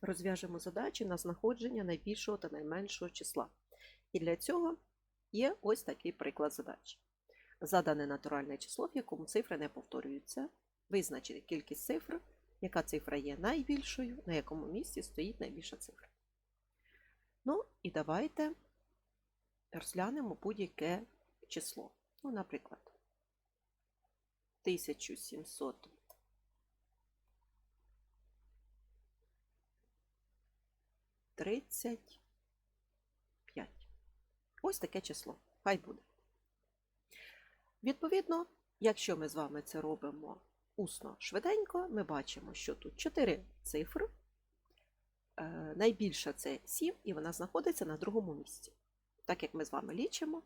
розв'яжемо задачі на знаходження найбільшого та найменшого числа. І для цього є ось такий приклад задачі. Задане натуральне число, в якому цифри не повторюються. Визначити кількість цифр, яка цифра є найбільшою, на якому місці стоїть найбільша цифра. Ну, і давайте розглянемо будь-яке число. Ну, наприклад, 1700. 35. Ось таке число. Хай буде. Відповідно, якщо ми з вами це робимо усно швиденько, ми бачимо, що тут 4 цифри. Е, Найбільша це 7, і вона знаходиться на другому місці. Так як ми з вами лічимо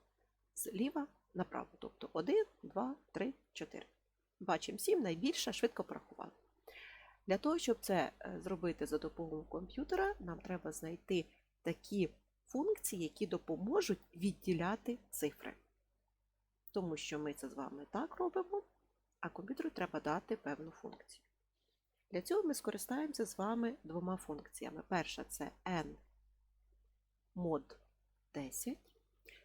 зліва направо. Тобто 1, 2, 3, 4. Бачимо 7, найбільша, швидко порахували. Для того, щоб це е, зробити за допомогою комп'ютера, нам треба знайти такі функції, які допоможуть відділяти цифри. Тому що ми це з вами так робимо, а комп'ютеру треба дати певну функцію. Для цього ми скористаємося з вами двома функціями. Перша це n mod 10.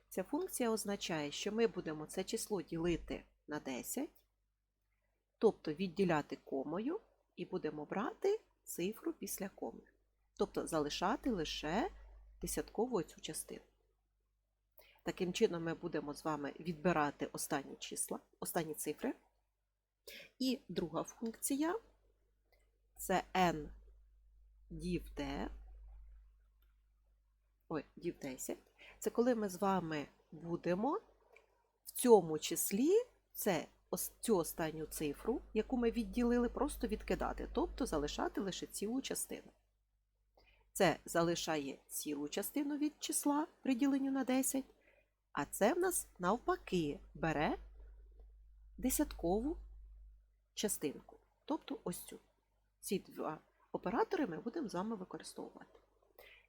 Ця функція означає, що ми будемо це число ділити на 10, тобто відділяти комою, і будемо брати цифру після коми. Тобто залишати лише десяткову цю частину. Таким чином, ми будемо з вами відбирати останні числа, останні цифри. І друга функція це n div d, ой, div 10. Це коли ми з вами будемо в цьому числі це цю останню цифру, яку ми відділили, просто відкидати, тобто залишати лише цілу частину. Це залишає цілу частину від числа при діленню на 10, а це в нас навпаки бере десяткову частинку, тобто ось цю. Ці два оператори ми будемо з вами використовувати.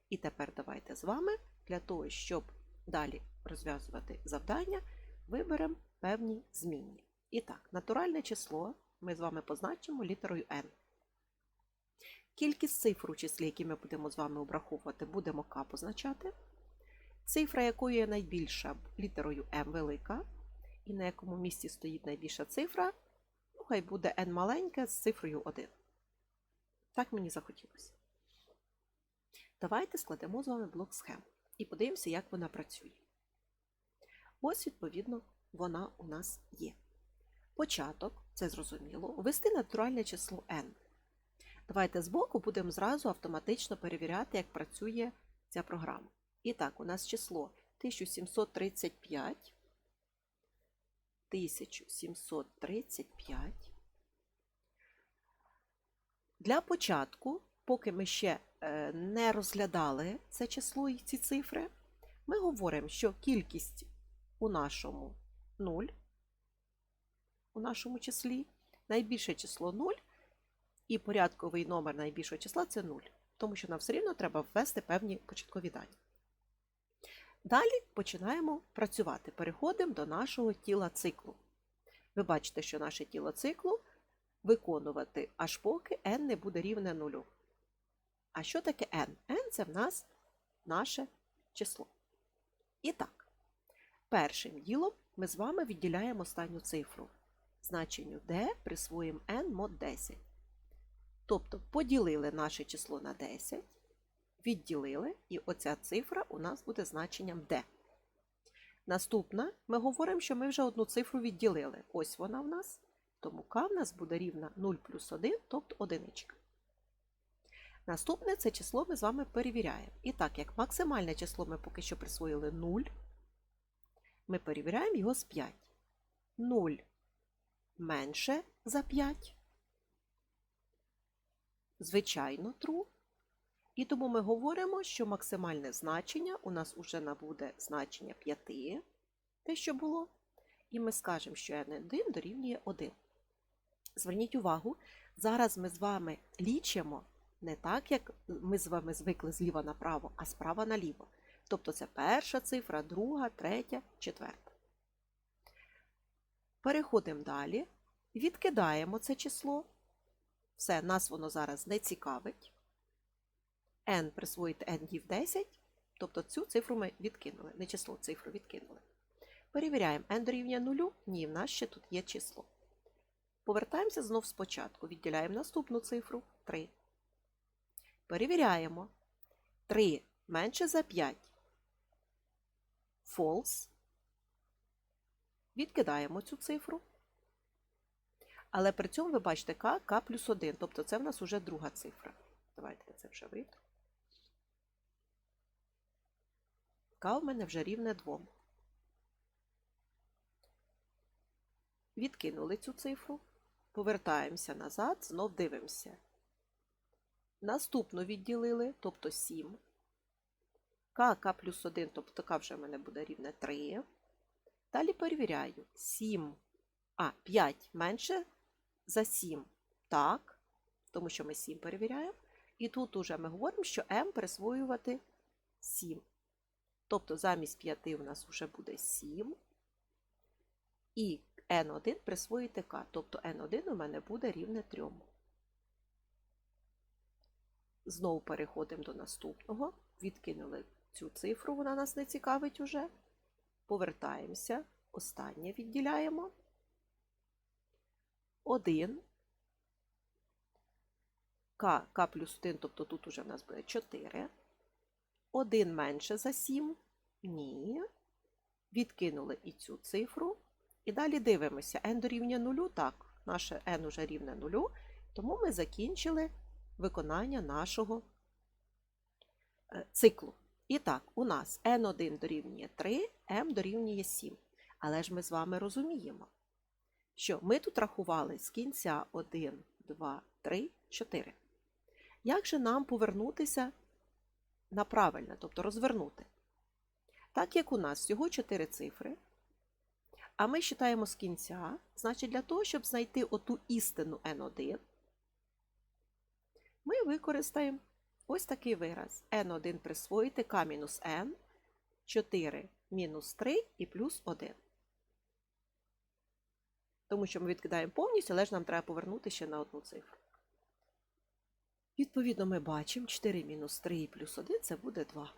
І тепер давайте з вами для того, щоб далі розв'язувати завдання, виберемо певні змінні. І так, натуральне число ми з вами позначимо літерою n. Кількість цифр у числі, які ми будемо з вами обраховувати, будемо k позначати. Цифра, якою є найбільша, літерою m велика, і на якому місці стоїть найбільша цифра, ну, хай буде n маленька з цифрою 1. Так мені захотілося. Давайте складемо з вами блок схем і подивимося, як вона працює. Ось, відповідно, вона у нас є. Початок, це зрозуміло, ввести натуральне число n. Давайте збоку будемо зразу автоматично перевіряти, як працює ця програма. І так, у нас число 1735. 1735. Для початку, поки ми ще е, не розглядали це число і ці цифри, ми говоримо, що кількість у нашому 0, у нашому числі, найбільше число 0, і порядковий номер найбільшого числа це 0, тому що нам все рівно треба ввести певні початкові дані. Далі починаємо працювати. Переходимо до нашого тіла циклу. Ви бачите, що наше тіло циклу виконувати аж поки n не буде рівне нулю. А що таке n? n це в нас наше число. І так, першим ділом ми з вами відділяємо останню цифру. Значенню d присвоїмо n мод 10. Тобто поділили наше число на 10, відділили, і оця цифра у нас буде значенням d. Наступна, ми говоримо, що ми вже одну цифру відділили. Ось вона в нас. Тому k в нас буде рівна 0 плюс 1, тобто одиничка. Наступне це число ми з вами перевіряємо. І так, як максимальне число ми поки що присвоїли 0, ми перевіряємо його з 5. 0 менше за 5. Звичайно, true. І тому ми говоримо, що максимальне значення у нас вже набуде значення 5, те, що було. І ми скажемо, що n1 дорівнює 1. Зверніть увагу, зараз ми з вами лічимо не так, як ми з вами звикли зліва направо, а справа наліво. Тобто це перша цифра, друга, третя, четверта. Переходимо далі, відкидаємо це число. Все, нас воно зараз не цікавить. n присвоїти n дів 10, тобто цю цифру ми відкинули, не число, цифру відкинули. Перевіряємо, n дорівнює 0? Ні, в нас ще тут є число. Повертаємося знов спочатку, відділяємо наступну цифру 3. Перевіряємо. 3 менше за 5. False. Відкидаємо цю цифру. Але при цьому ви бачите k, k плюс 1, тобто це в нас вже друга цифра. Давайте я це вже вийду. k в мене вже рівне 2. Відкинули цю цифру, повертаємося назад, знов дивимося. Наступну відділили, тобто 7. К, К плюс 1, тобто К вже в мене буде рівне 3. Далі перевіряю. 7, а, 5 менше за 7. Так, тому що ми 7 перевіряємо. І тут уже ми говоримо, що m присвоювати 7. Тобто замість 5 у нас вже буде 7. І n1 присвоїти k, тобто n1 у мене буде рівне 3. Знову переходимо до наступного. Відкинули цю цифру, вона нас не цікавить уже. Повертаємося. Останнє відділяємо. 1. К, К плюс 1, тобто тут уже в нас буде 4. 1 менше за 7. Ні. Відкинули і цю цифру. І далі дивимося. n дорівнює 0. Так, наше n уже рівне 0. Тому ми закінчили виконання нашого е, циклу. І так, у нас n1 дорівнює 3, m дорівнює 7. Але ж ми з вами розуміємо, що ми тут рахували з кінця 1, 2, 3, 4. Як же нам повернутися на правильне, тобто розвернути? Так як у нас всього 4 цифри, а ми считаємо з кінця, значить для того, щоб знайти оту істину n1, ми використаємо ось такий вираз. n1 присвоїти k мінус n, 4 мінус 3 і плюс 1. Тому що ми відкидаємо повністю, але ж нам треба повернути ще на одну цифру. Відповідно, ми бачимо 4 мінус 3 і плюс 1 це буде 2.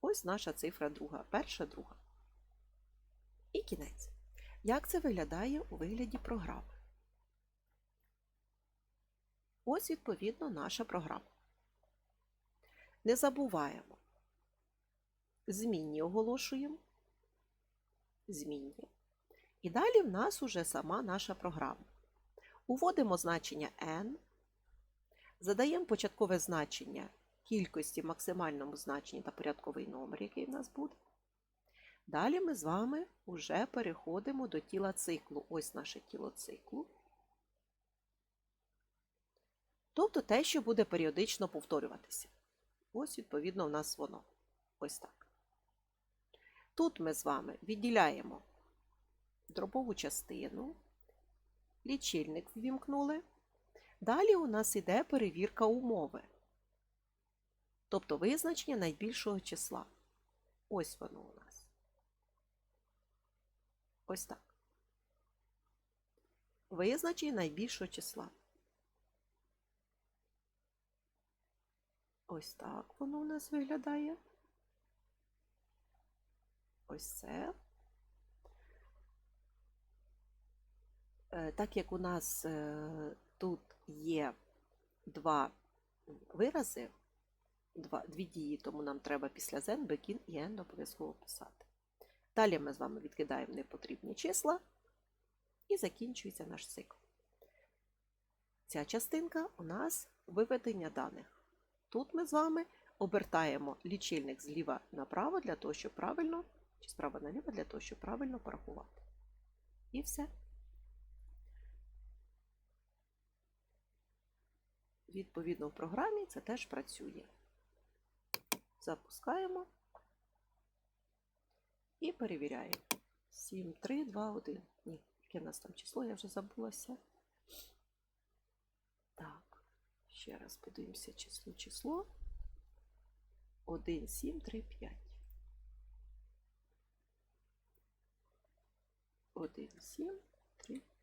Ось наша цифра друга, перша, друга. І кінець. Як це виглядає у вигляді програми? Ось, відповідно, наша програма. Не забуваємо. Змінні оголошуємо. Змінні. І далі в нас уже сама наша програма. Уводимо значення n, задаємо початкове значення кількості в максимальному значенні та порядковий номер, який в нас буде. Далі ми з вами вже переходимо до тіла циклу. Ось наше тіло циклу. Тобто те, що буде періодично повторюватися. Ось, відповідно, у нас воно. Ось так. Тут ми з вами відділяємо дробову частину, лічильник ввімкнули. Далі у нас йде перевірка умови, тобто визначення найбільшого числа. Ось воно у нас. Ось так. Визначення найбільшого числа. Ось так воно у нас виглядає. Ось це. Е, Так як у нас е, тут є два вирази, два, дві дії, тому нам треба після zen, begin і end обов'язково писати. Далі ми з вами відкидаємо непотрібні числа і закінчується наш цикл. Ця частинка у нас виведення даних. Тут ми з вами обертаємо лічильник зліва направо для того, щоб правильно, чи справа наліво для того, щоб правильно порахувати. І все. Відповідно, в програмі це теж працює. Запускаємо і перевіряємо. 7, 3, 2, 1. Ні, яке в нас там число, я вже забулася. Так, ще раз подивимося число, число. 1, 7, 3, 5. 1, 7, 3, 5.